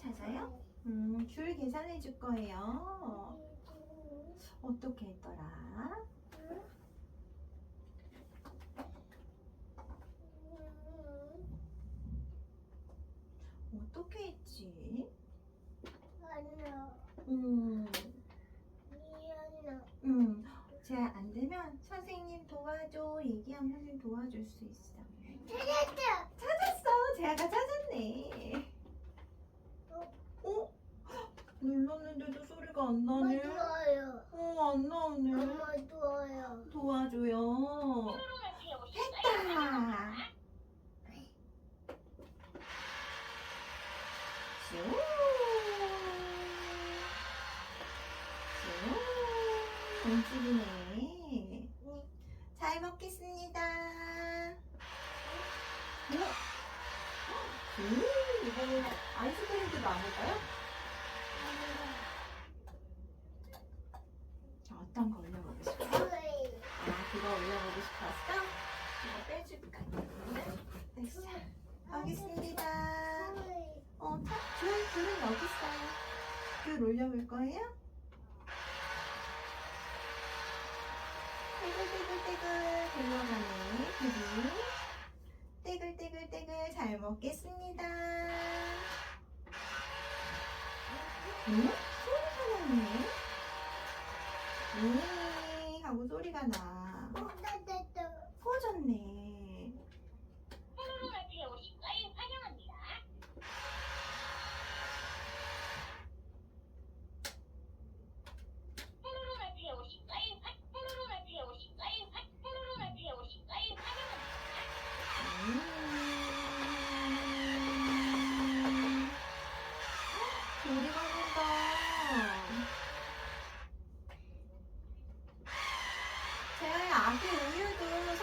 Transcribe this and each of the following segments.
찾아요? 음, 줄 계산해 줄 거예요. 어떻게 했더라? 어떻게 했지? 음, 음, 제가 안 되면 선생님 도와줘. 얘기하면 선생님 도와줄 수 있어. 찾았어. 제아가 찾았네. 어? 눌렀는데도 소리가 안 나네. 어, 안 나오네. 도와줘요. 했다. 슈. 슈. 공집이네. 잘 먹겠습니다. 어? 음, 이거 아이스크림도 나올까요? 자, 어떤 거 올려보고 싶어? 아, 올려보고 싶었어? 이거 빼줄까? 됐어. 하겠습니다. 어, 탑, 줄, 줄은 여기 있어요. 줄 올려볼 거예요? 떼글떼글떼글 굴러가네. 떼글떼글떼글 잘 먹겠습니다. 응? 소리가 나네. 네, 하고 소리가 나. 꺼졌네. 푸르르마트에 오신 걸 환영합니다. 푸르르마트에 오신 걸 환, 푸르르마트에 오신 걸 환, 푸르르마트에 오신 걸 환영합니다. 음. 소리가 난다. 제가 아기 우유도 사,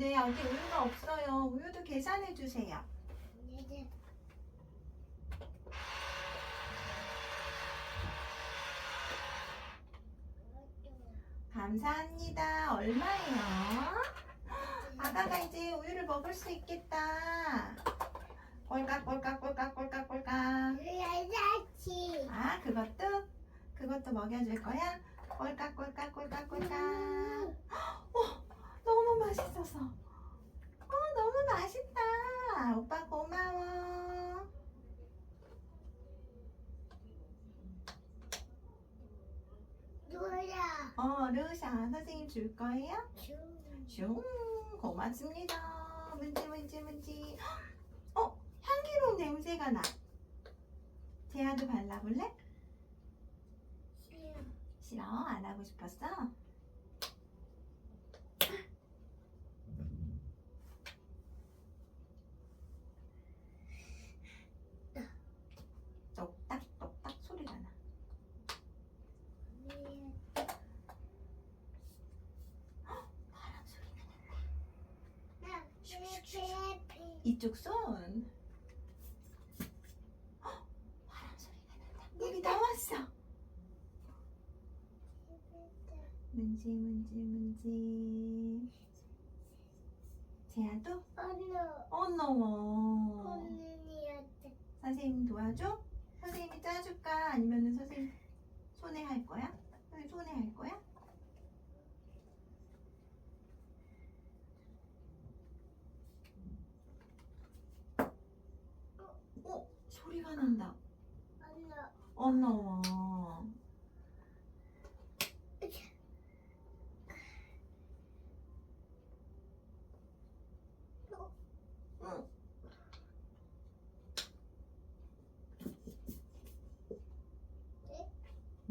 사야 되는데 아기 우유가 없어요. 우유도 계산해 주세요. 감사합니다. 얼마예요? 아가가 이제 우유를 먹을 수 있겠다. 꼴깍 꼴깍 꼴깍 꼴깍 꼴깍. 아 그것도 그것도 먹여줄 거야? 꼴깍 꼴깍 꼴깍 꼴깍. 어 맛있어서. 어 너무 맛있다. 오빠 고마워. 어 루샤 선생님 줄 거예요? 슝 고맙습니다. 문지 문지 문지. 어 향기로운 냄새가 나. 제아도 발라볼래? 싫어 안 하고 싶었어? 똑딱 똑딱 소리가 나. 바람 소리가 나. 이쪽 손. 헉, 바람 소리가 난다. 여기 나왔어. 문지 문지 문지. 제아도 어 너워. 선생님 도와줘? 선생님이 짜줄까? 아니면은 선생님 손에 할 거야? 선생님 손에 할 거야? 어? 소리가 난다. 어 너워.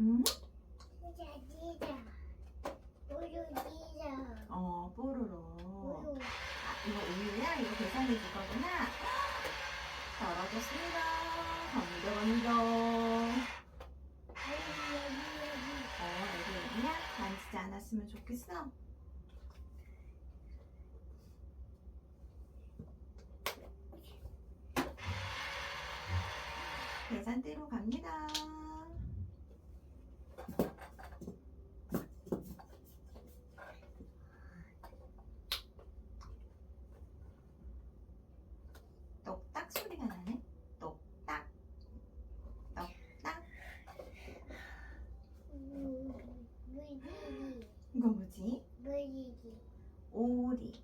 응. 응? 어, 뽀로로. 아, 이거 우유야? 이거 계산해 줄 거구나? 잘하겠습니다. 갑니다, 갑니다. 어, 여기 여기야? 만지지 않았으면 좋겠어? 계산대로 갑니다. 이거 뭐지? 물리기. 오리.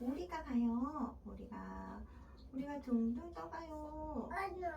오리가 가요. 오리가. 우리가 둥둥 떠가요. 아니요.